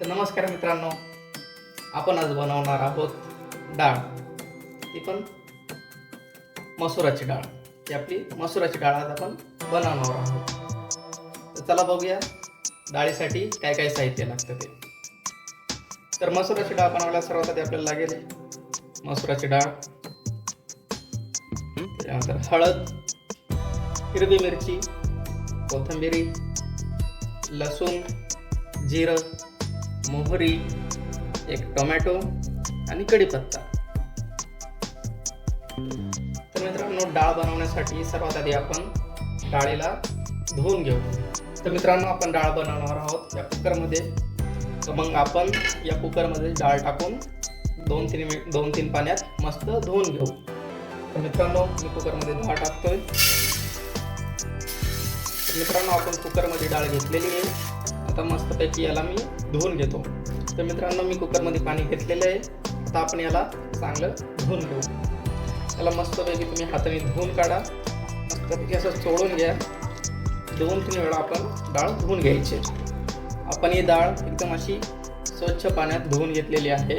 तर नमस्कार मित्रांनो आपण आज बनवणार आहोत डाळ. ती पण मसुराची डाळ. ती आपली मसुराची डाळ आज आपण बनवणार आहोत. तर चला बघूया डाळीसाठी काय काय साहित्य लागतं ते. तर मसुराची डाळ बनवायला सर्वात आधी आपल्याला लागेल मसुराची डाळ. त्यानंतर हळद हिरवी मिरची कोथिंबिरी लसूण जिरं मोहरी एक टोमॅटो आणि कढीपत्ता. तर मित्रांनो डाळ बनवण्यासाठी सर्वात आधी आपण डाळीला धुवून घेऊ. तर मित्रांनो आपण डाळ बनवणार आहोत या कुकरमध्ये. तर मग आपण या कुकरमध्ये डाळ टाकून दोन तीन मिनिट दोन तीन पाण्यात मस्त धुवून घेऊ. तर मित्रांनो मी कुकरमध्ये डाळ टाकतोय. मित्रांनो आपण कुकरमध्ये डाळ घेतलेली आहे. आता मस्तपैकी याला मी धुवून घेतो. तर मित्रांनो मी कुकरमध्ये पाणी घेतलेलं आहे. आता आपण याला चांगलं धुवून घेऊ. याला मस्तपैकी तुम्ही हाताने धुवून काढा. मस्तपैकी असं चोळून घ्या. दोन तीन वेळा आपण डाळ धुवून घ्यायची. आपण ही डाळ एकदम अशी स्वच्छ पाण्यात धुवून घेतलेली आहे.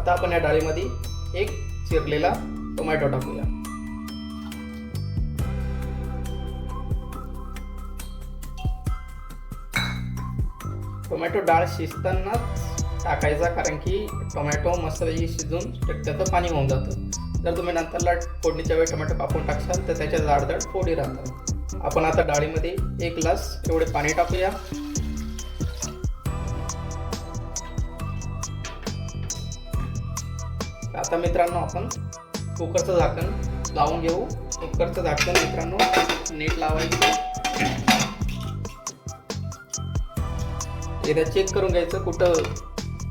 आता आपण या डाळीमध्ये एक चिरलेला टोमॅटो टाकूया. टोमॅटो डाळ शिजतानाच टाकायचा कारण की टोमॅटो मस्तपैकी शिजून त्याचं पाणी होऊन जातं. जर तुम्ही नंतरला फोडणीच्या वेळी टोमॅटो कापून टाकशाल तर त्याच्या जाडजाड फोडी राहतात. आपण आता डाळीमध्ये एक ग्लास एवढे पाणी टाकूया. आता मित्रांनो आपण कुकरचं झाकण लावून घेऊ. कुकरचं झाकण मित्रांनो नीट लावायचं. एकदा चेक करून घ्यायचं कुठं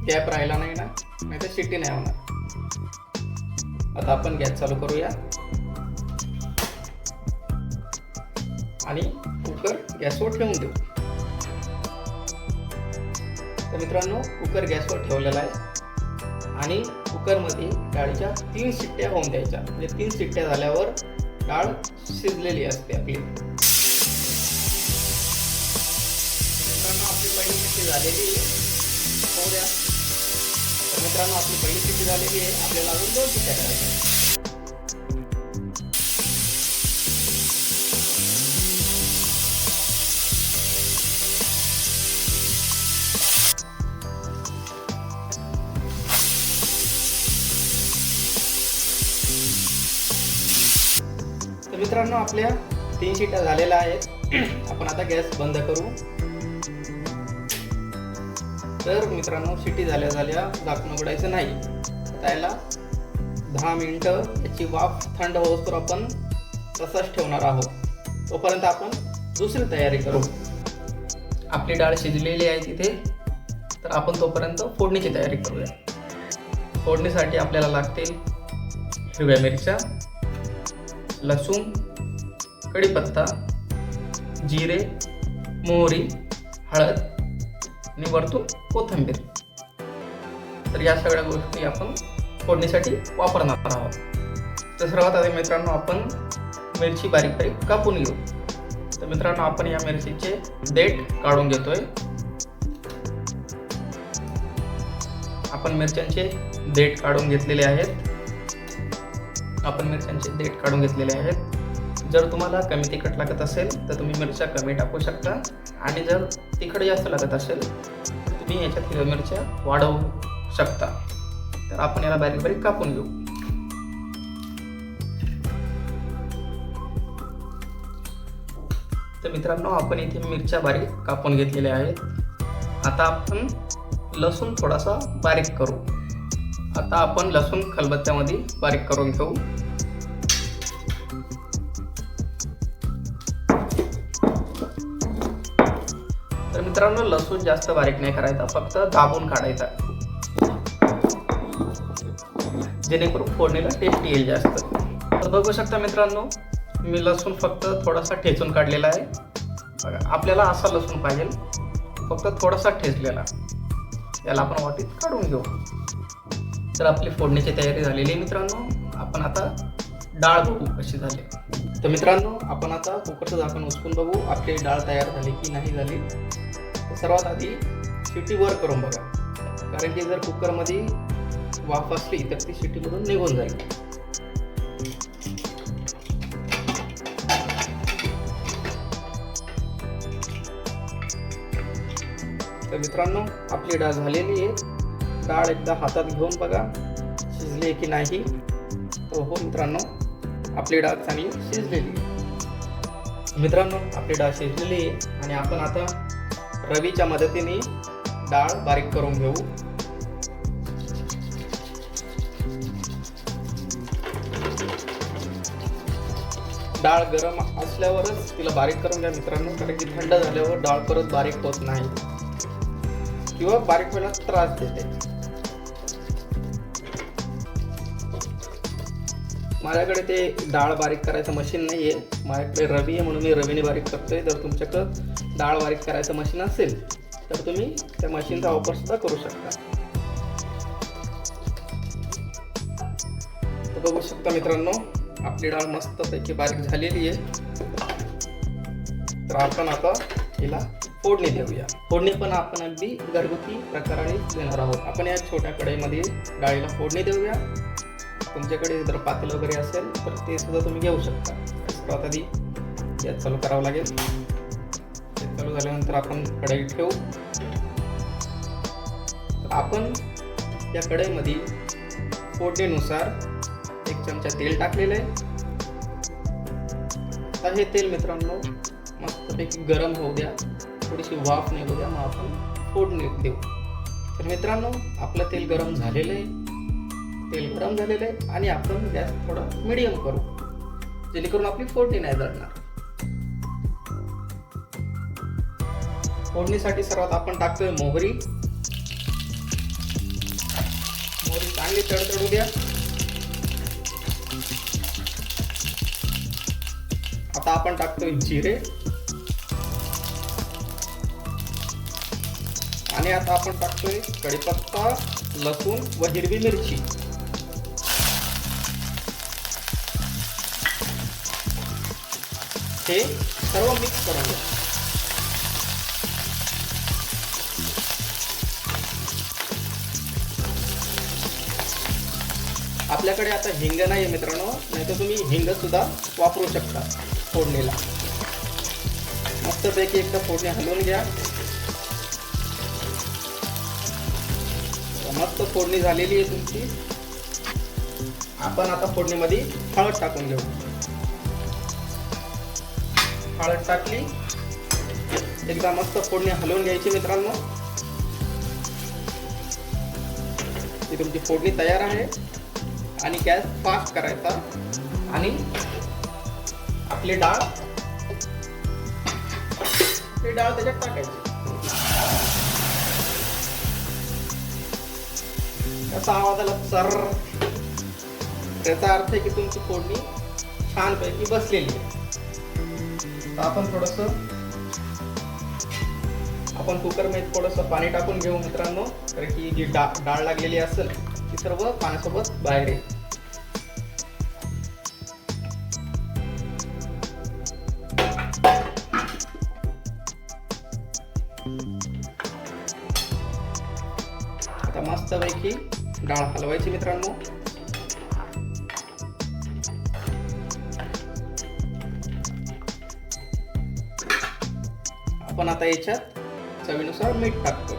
गॅप राहिला नाही ना नाही तर शिटी नाही होणार. आता आपण गॅस चालू करूया. आणि कुकर गॅसवर ठेवून देऊ. तर मित्रांनो कुकर गॅसवर ठेवलेला आहे. आणि कुकरमध्ये डाळीच्या तीन शिट्ट्या होऊन द्यायच्या. म्हणजे तीन शिट्ट्या झाल्यावर डाळ शिजलेली असते आपली. आपली झालेली आहे. होऊ द्या. तर मित्रांनो आपली पहिली शिट्टी झालेली आहे. आपल्याला अजून दोन शिट्ट्या करायच्या मित्रांनो आपल्या तीन शिट्या झालेल्या आहेत. आपण आता गॅस बंद करू. तर मित्रांनो शिटी झाल्या झाल्या झाकण उघडायचं नाही. त्याला दहा मिनटं त्याची वाफ थंड होतोवर आपण तसाच ठेवणार आहोत. तोपर्यंत आपण दुसरी तयारी करू. आपली डाळ शिजलेली आहे तिथे तर आपण तोपर्यंत फोडणीची तयारी करूया. फोडणीसाठी आपल्याला लागतील हिरव्या मिरच्या लसूण कढीपत्ता जिरे मोहरी हळद आणि वरतून कोथिंबीर. तर या सगळ्या गोष्टी आपण फोडणीसाठी वापरणार आहोत. तर सर्वात आधी मित्रांनो आपण मिरची बारीक बारीक कापून घेऊ. तर मित्रांनो आपण या मिरचीचे देठ काढून घेतोय. आपण मिरच्यांचे देठ काढून घेतलेले आहेत. आपण मिरच्यांचे देठ काढून घेतलेले आहेत. जर तुम्हाला कमी तिखट लागत असेल तर तुम्ही मिरच्या कमी टाकू शकता. आणि जर तिखट जास्त लागत असेल तर तुम्ही याच्यात हिरव्या मिरच्या वाढवू शकता. तर आपण याला बारीक बारीक कापून घेऊ. तर मित्रांनो आपण इथे मिरच्या बारीक कापून घेतलेल्या आहेत. आता आपण लसूण थोडासा बारीक करू. आता आपण लसूण खलबत्त्यामध्ये बारीक करून घेऊ. मित्रांनो लसूण जास्त बारीक नाही करायचा फक्त दाबून काढायचा. जेणेकरून फोडणीला टेस्ट येईल जास्त. तर बघू शकता मित्रांनो मी लसूण फक्त थोडासा ठेचून काढलेला आहे. बघा आपल्याला असा लसूण पाहिजे फक्त थोडासा ठेचलेला. याला आपण वाटीत काढून घेऊ. तर आपली फोडणीची तयारी झालेली आहे मित्रांनो. आपण आता डाळ बघू कशी झाली. तर मित्रांनो आपण आता कुकरचं झाकण उचकून बघू आपली डाळ तयार झाली की नाही झाली. तर सर्वात आधी शिटी वर करून बघा. कारण की जर कुकरमध्ये वाफ असली तर ती शिटीमधून निघून जाईल. तर मित्रांनो आपली डाळ झालेली आहे. डाळ एकदा हातात घेऊन बघा शिजली आहे की नाही. तर हो मित्रांनो आपली डाळ चांगली शिजलेली मित्रांनो आपली डाळ शिजलेली आहे आणि आपण आता रवीच्या मदतीने डाळ बारीक करून घेऊ. डाळ गरम असल्यावरच तिला बारीक करून घ्या मित्रांनो कारण की थंड झाल्यावर डाळ परत बारीक होत नाही. किंवा बारीक व्हायला त्रास देते. माझ्याकडे ते डाळ बारीक करायचं मशीन नाही आहे माझ्याकडे रवी आहे म्हणून मी रवीने बारीक करतोय. जर तुमच्याकडं डाळ बारीक करायचं मशीन असेल तर तुम्ही त्या मशीनचा वापर सुद्धा करू शकता. बघू शकता मित्रांनो आपली डाळ मस्तपैकी बारीक झालेली आहे. तर आपण आता हिला फोडणी देऊया. फोडणी पण आपण अगदी घरगुती प्रकाराने देणार आहोत. आपण या छोट्या कढईमध्ये डाळीला फोडणी देऊया. तुमच्याकडे जर पातेलं वगैरे असेल तर ते सुद्धा तुम्ही घेऊ शकता. सर्वात आधी यात चालू करावं लागेल. चालू झाल्यानंतर आपण कढई ठेवू. तर आपण या कढईमध्ये फोडणीनुसार एक चमचा तेल टाकलेलं आहे. आता हे तेल मित्रांनो मस्तपैकी गरम होऊ द्या. थोडीशी वाफ निघू द्या मग आपण फोडणी देऊ. तर मित्रांनो आपलं तेल गरम झालेलं आहे. तेल गरम झालेलं आहे आणि आपण गॅस थोडा मिडियम करू. जेणेकरून आपली फोडणी नाही जळणार. फोडणीसाठी सर्वात आपण टाकतोय मोहरी. मोहरी चांगली तडतडू द्या आता आपण टाकतोय जिरे. आणि आता आपण टाकतोय कढीपत्ता लसूण व हिरवी मिरची. हे सर्व मिक्स करून घ्या. आपल्याकडे आता हिंग नाही आहे मित्रांनो नाही तर तुम्ही हिंग सुद्धा वापरू शकता फोडणीला. मस्तपैकी एकदा फोडणी हलवून घ्या. मस्त फोडणी झालेली आहे तुमची. आपण आता फोडणीमध्ये हळद टाकून घेऊ. हळद टाकली. एकदा मस्त फोडणी हलवून घ्यायची मित्रांनो. ही तुमची फोडणी तयार आहे. आणि गॅस फास्ट करायचा. आणि आपली डाळ आपली डाळ त्याच्यात टाकायची. त्याचा आवाज आला सर. त्याचा अर्थ आहे की तुमची फोडणी छानपैकी बसलेली आहे. तर आपण थोडस आपण कुकरमध्ये थोडंसं पाणी टाकून घेऊ मित्रांनो. कारण की जी डा डाळ लागलेली असेल ती सर्व पाण्यासोबत बाहेर येईल. मस्तपैकी डाळ हलवायची मित्रांनो. आपण आता याच्यात चवीनुसार मीठ टाकतो.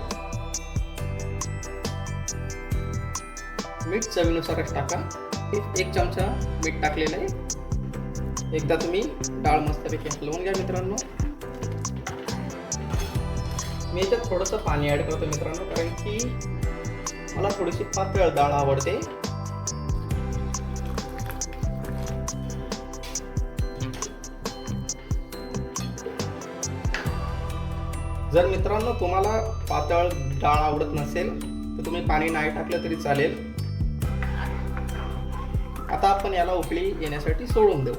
मीठ चवीनुसारच टाका. एक- एक चमचा मीठ टाकलेलं आहे. एकदा तुम्ही डाळ मस्तपैकी हलवून घ्या मित्रांनो. मी याच्यात थोडंसं पाणी ॲड करतो मित्रांनो कारण की मला थोडीशी पातळ डाळ आवडते. जर मित्रांनो तुम्हाला पातळ डाळ आवडत नसेल तर तुम्ही पाणी नाही टाकलं तरी चालेल. आता आपण याला उकळी येण्यासाठी सोडून देऊ.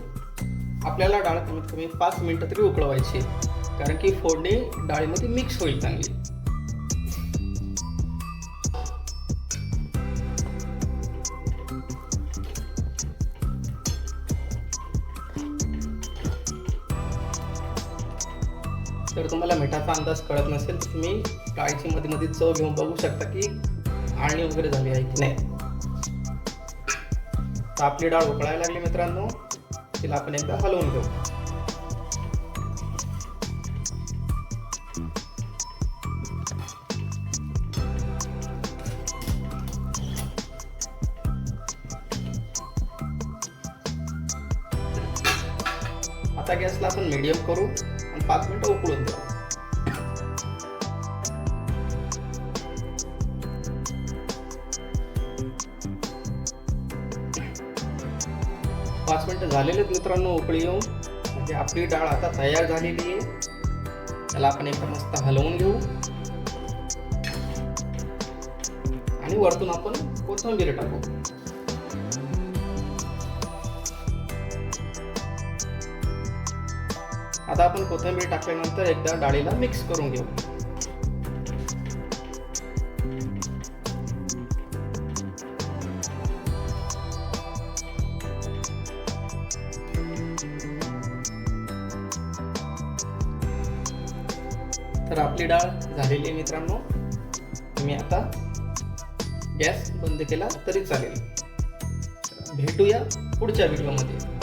आपल्याला डाळ कमीत कमी पाच मिनिटं तरी उकळवायची कारण की फोडणी डाळीमध्ये मिक्स होईल चांगली. जर तुम्हाला मिठाचा अंदाज कळत नसेल तर तुम्ही डाळीची मध्ये मध्ये चव घेऊन बघू शकता की आळणी वगैरे झाली आहे की नाही. तर आपली डाळ उकळायला लागली मित्रांनो. तिला आपण एकदा हलवून घेऊ. गॅसला आपण मिडियम करू आणि पाच मिनटं उकळून देऊ पाच मिनटं झालेले मित्रांनो उकळी येऊन. म्हणजे आपली डाळ आता तयार झालेली आहे. त्याला आपण एक मस्त हलवून घेऊ. आणि वरतून आपण कोथंबीर टाकू. आता आपण कोथिंबीर टाकल्यानंतर एकदा डाळीला मिक्स करून घेऊ. तर आपली डाळ झालेली आहे मित्रांनो. मी आता गॅस बंद केला तरी चालेल. भेटूया पुढच्या व्हिडिओमध्ये